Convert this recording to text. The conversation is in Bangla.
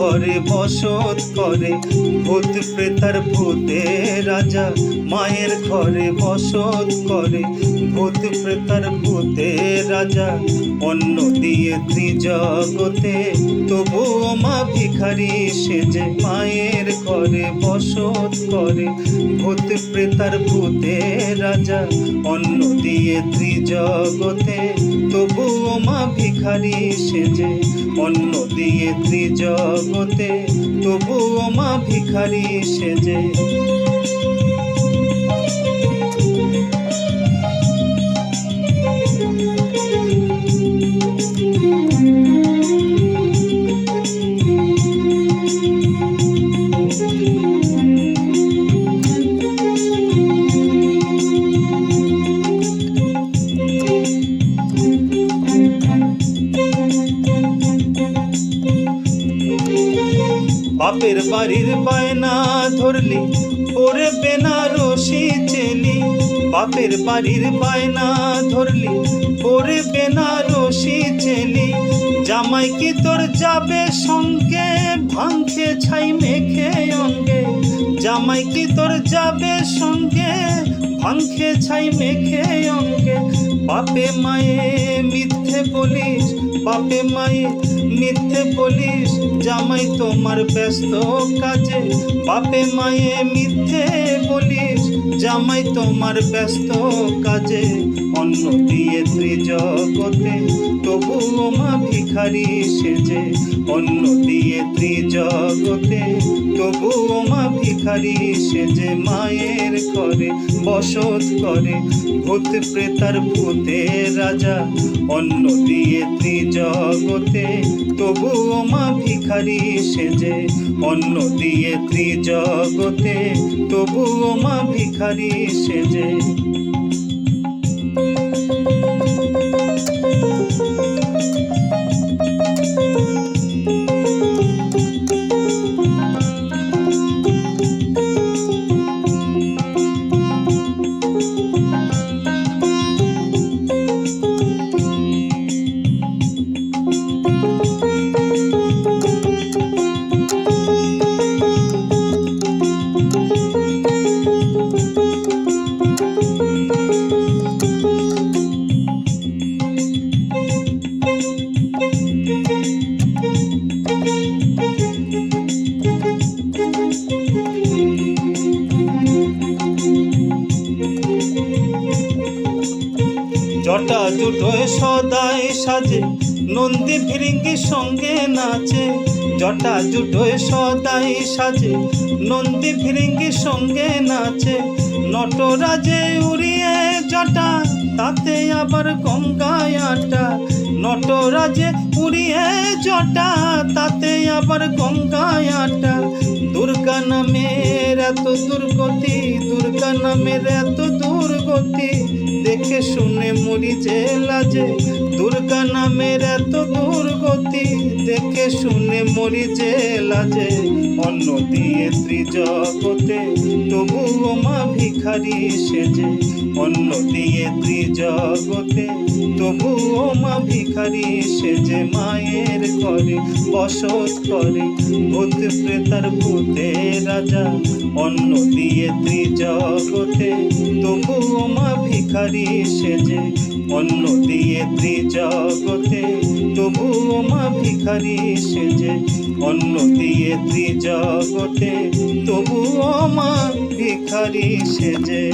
ঘরে বসত করে, ভূত প্রেতার ভূতে রাজা। মায়ের ঘরে বসত করে, ভূত প্রেতার ভূতে রাজা। অন্ন দিয়ে ত্রিজগতে, তবুও মা ভিখারি সেজে মায়ের ঘরে বসত করে, ভূত প্রেতার ভূতে রাজা। অন্ন দিয়ে ত্রিজগতে, তবুও মা ভিখারি সেজে অন্ন দিয়ে ত্রিজগতে তবুও মা ভিখারি সেজে। বাপের বাড়ির বায়না ধরলি, ওরে বেনারসি চেলি বাপের বাড়ির বায়না ধরলি, ওরে বেনারসি চেলি জামাই কি তোর যাবে সঙ্গে, ভাঙছে ছাই মেখে অঙ্গে। জামাই কি তোর যাবে সঙ্গে, ভাঙছে ছাই মেখে অঙ্গে। বাপে মায়ে মিথ্যে বলিস, বাপে মায়ে মিথ্যে বলিস, জামাই তোমার ব্যস্ত কাজে। বাপে মায়ে মিথ্যে বলিস, জামাই তোমার ব্যস্ত কাজে। অন্ন দিয়ে ত্রিজগতে, তবুও মা ভিখারি সেজে। অন্ন দিয়ে ত্রিজগতে, তবুও মা ভিখারি সেজে। মায়ের করে বসত করে, ভূত প্রেতার ভূতে রাজা। অন্ন দিয়ে ত্রিজগতে তবুও মা ভিখারি সেজে অন্ন দিয়ে ত্রিজগতে। তবুও মা ভিখারি সেজে। সদাই সাজে, নন্দী ফিরিঙ্গি সঙ্গে নাচে। জটা জুটোয় সদাই সাজে, নন্দী ফিরিঙ্গি সঙ্গে নাচে। নটরাজে উড়িয়ে জটা, তাতে আবার গঙ্গায় আটা। নটরাজে উড়িয়ে জটা, তাতে আবার গঙ্গায় আটা। দুর্গা নামের এত দুর্গতি, দুর্গা নামের এত দুর্গতি, দেখে শুনে মরি যে লাজে দুর্গা নামের এত দুর্গতি দেখে শুনে মরি যে লাজে। অন্ন দিয়ে ত্রিজগতে তবুও মা ভিখারি সেজে। অন্ন দিয়ে ত্রিজগতে তবুও মা ভিখারি সেজে। মায়ের ঘরে বসত করে ভূত প্রেতার ভূতে রাজা। অন্ন দিয়ে ত্রিজগতে তবুও মা ভিখারি সেজে। অন্ন দিয়ে ত্রিজগতে তবুও মা ভিখারি সেজে। অন্য দিয়ে ত্রিজগতে তবুও মা ভিখারি সেজে।